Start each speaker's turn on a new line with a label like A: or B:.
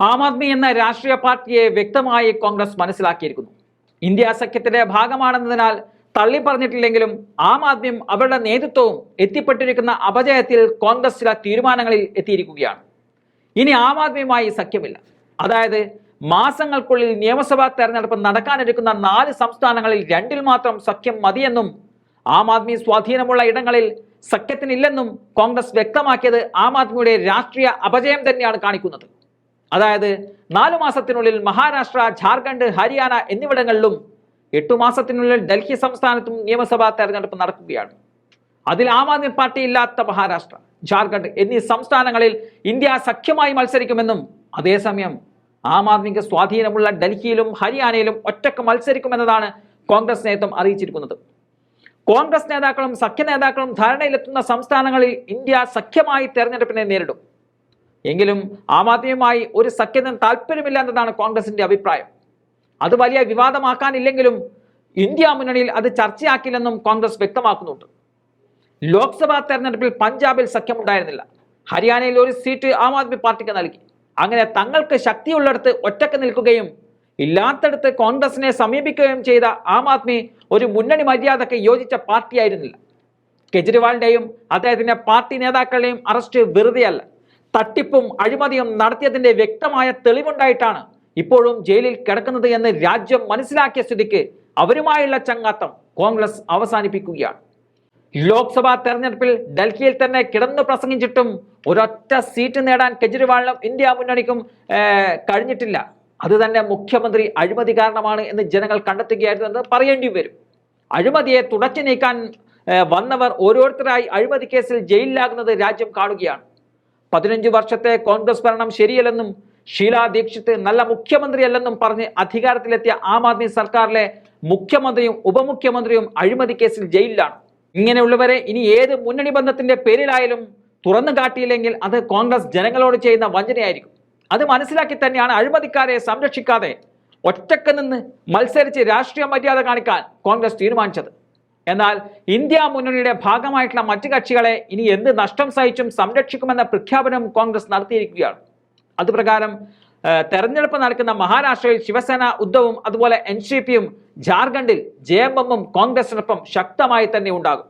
A: ആം ആദ്മി എന്ന രാഷ്ട്രീയ പാർട്ടിയെ വ്യക്തമായി കോൺഗ്രസ് മനസ്സിലാക്കിയിരിക്കുന്നു. ഇന്ത്യ സഖ്യത്തിന്റെ ഭാഗമാണെന്നതിനാൽ തള്ളി പറഞ്ഞിട്ടില്ലെങ്കിലും ആം ആദ്മിയും അവരുടെ നേതൃത്വവും എത്തിപ്പെട്ടിരിക്കുന്ന അപജയത്തിൽ കോൺഗ്രസ് ചില തീരുമാനങ്ങളിൽ എത്തിയിരിക്കുകയാണ്. ഇനി ആം ആദ്മിയുമായി സഖ്യമില്ല. അതായത് മാസങ്ങൾക്കുള്ളിൽ നിയമസഭാ തെരഞ്ഞെടുപ്പ് നടക്കാനിരിക്കുന്ന നാല് സംസ്ഥാനങ്ങളിൽ രണ്ടിൽ മാത്രം സഖ്യം മതിയെന്നും ആം ആദ്മി സ്വാധീനമുള്ള ഇടങ്ങളിൽ സഖ്യത്തിനില്ലെന്നും കോൺഗ്രസ് വ്യക്തമാക്കിയത് ആം ആദ്മിയുടെ രാഷ്ട്രീയ അപജയം തന്നെയാണ് കാണിക്കുന്നത്. അതായത് നാലു മാസത്തിനുള്ളിൽ മഹാരാഷ്ട്ര ജാർഖണ്ഡ് ഹരിയാന എന്നിവിടങ്ങളിലും എട്ടു മാസത്തിനുള്ളിൽ ഡൽഹി സംസ്ഥാനത്തും നിയമസഭാ തെരഞ്ഞെടുപ്പ് നടക്കുകയാണ്. അതിൽ ആം ആദ്മി പാർട്ടി ഇല്ലാത്ത മഹാരാഷ്ട്ര ജാർഖണ്ഡ് എന്നീ സംസ്ഥാനങ്ങളിൽ ഇന്ത്യ സഖ്യമായി മത്സരിക്കുമെന്നും അതേസമയം ആം ആദ്മിക്ക് സ്വാധീനമുള്ള ഡൽഹിയിലും ഹരിയാനയിലും ഒറ്റയ്ക്ക് മത്സരിക്കുമെന്നതാണ് കോൺഗ്രസ് നേതൃത്വം അറിയിച്ചിരിക്കുന്നത്. കോൺഗ്രസ് നേതാക്കളും സഖ്യ നേതാക്കളും ധാരണയിലെത്തുന്ന സംസ്ഥാനങ്ങളിൽ ഇന്ത്യ സഖ്യമായി തെരഞ്ഞെടുപ്പിനെ നേരിടും. എങ്കിലും ആം ആദ്മിയുമായി ഒരു സഖ്യത്തിന് താല്പര്യമില്ല എന്നതാണ് കോൺഗ്രസിന്റെ അഭിപ്രായം. അത് വലിയ വിവാദമാക്കാനില്ലെങ്കിലും ഇന്ത്യ മുന്നണിയിൽ അത് ചർച്ചയാക്കില്ലെന്നും കോൺഗ്രസ് വ്യക്തമാക്കുന്നുണ്ട്. ലോക്സഭാ തെരഞ്ഞെടുപ്പിൽ പഞ്ചാബിൽ സഖ്യമുണ്ടായിരുന്നില്ല. ഹരിയാനയിൽ ഒരു സീറ്റ് ആം ആദ്മി പാർട്ടിക്ക് നൽകി. അങ്ങനെ തങ്ങൾക്ക് ശക്തിയുള്ളിടത്ത് ഒറ്റയ്ക്ക് നിൽക്കുകയും ഇല്ലാത്തടത്ത് കോൺഗ്രസിനെ സമീപിക്കുകയും ചെയ്ത ആം ആദ്മി ഒരു മുന്നണി മര്യാദയ്ക്ക് യോജിച്ച പാർട്ടിയായിരുന്നില്ല. കെജ്രിവാളിന്റെയും അദ്ദേഹത്തിന്റെ പാർട്ടി നേതാക്കളുടെയും അറസ്റ്റ് വെറുതെയല്ല. തട്ടിപ്പും അഴിമതിയും നടത്തിയതിന്റെ വ്യക്തമായ തെളിവുണ്ടായിട്ടാണ് ഇപ്പോഴും ജയിലിൽ കിടക്കുന്നത് എന്ന് രാജ്യം മനസ്സിലാക്കിയ സ്ഥിതിക്ക് അവരുമായുള്ള ചങ്ങാത്തം കോൺഗ്രസ് അവസാനിപ്പിക്കുകയാണ്. ലോക്സഭാ തെരഞ്ഞെടുപ്പിൽ ഡൽഹിയിൽ തന്നെ കിടന്നു പ്രസംഗിച്ചിട്ടും ഒരൊറ്റ സീറ്റ് നേടാൻ കെജ്രിവാളിനും ഇന്ത്യ മുന്നണിക്കും കഴിഞ്ഞിട്ടില്ല. അത് തന്നെ മുഖ്യമന്ത്രി അഴിമതി കാരണമാണ് എന്ന് ജനങ്ങൾ കണ്ടെത്തുകയായിരുന്നു എന്ന് പറയേണ്ടി വരും. അഴിമതിയെ തുടച്ചു നീക്കാൻ വന്നവർ ഓരോരുത്തരായി അഴിമതി കേസിൽ ജയിലിലാകുന്നത് രാജ്യം കാണുകയാണ്. പതിനഞ്ച് വർഷത്തെ കോൺഗ്രസ് ഭരണം ശരിയല്ലെന്നും ഷീലാ ദീക്ഷിത് നല്ല മുഖ്യമന്ത്രിയല്ലെന്നും പറഞ്ഞ് അധികാരത്തിലെത്തിയ ആം ആദ്മി സർക്കാരിലെ മുഖ്യമന്ത്രിയും ഉപമുഖ്യമന്ത്രിയും അഴിമതി കേസിൽ ജയിലിലാണ്. ഇങ്ങനെയുള്ളവരെ ഇനി ഏത് മുന്നണി ബന്ധത്തിന്റെ പേരിലായാലും തുറന്നു കാട്ടിയില്ലെങ്കിൽ അത് കോൺഗ്രസ് ജനങ്ങളോട് ചെയ്യുന്ന വഞ്ചനയായിരിക്കും. അത് മനസ്സിലാക്കി തന്നെയാണ് അഴിമതിക്കാരെ സംരക്ഷിക്കാതെ ഒറ്റയ്ക്ക് നിന്ന് മത്സരിച്ച് രാഷ്ട്രീയ മര്യാദ കാണിക്കാൻ കോൺഗ്രസ് തീരുമാനിച്ചത്. എന്നാൽ ഇന്ത്യ മുന്നണിയുടെ ഭാഗമായിട്ടുള്ള മറ്റു കക്ഷികളെ ഇനി എന്ത് നഷ്ടം സഹിച്ചും സംരക്ഷിക്കുമെന്ന പ്രഖ്യാപനം കോൺഗ്രസ് നടത്തിയിരിക്കുകയാണ്. അതുപ്രകാരം തെരഞ്ഞെടുപ്പ് നടക്കുന്ന മഹാരാഷ്ട്രയിൽ ശിവസേന ഉദ്ധവും അതുപോലെ എൻ സി പിയും ജാർഖണ്ഡിൽ ജെ എം എമ്മും കോൺഗ്രസിനൊപ്പം ശക്തമായി തന്നെ ഉണ്ടാകും.